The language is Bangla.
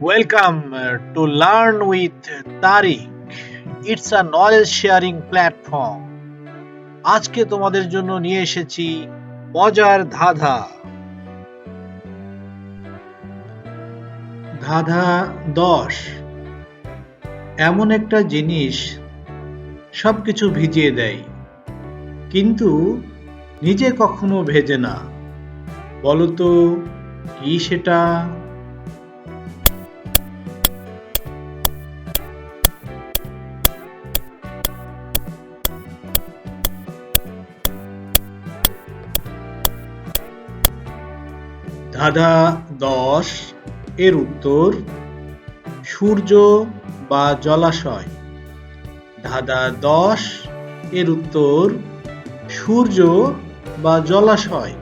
Welcome uh, to Learn with Tariq. It's a knowledge sharing platform. আজকে তোমাদের জন্য নিয়ে এসেছি মজার ধাঁধা ধাঁধা দশ এমন একটা জিনিস সবকিছু ভিজিয়ে দেয় কিন্তু নিজে কখনো ভেজে না বলতো কি সেটা ধাঁধা দশ এর উত্তর সূর্য বা জলাশয়। ধাঁধা দশ এর উত্তর সূর্য বা জলাশয়।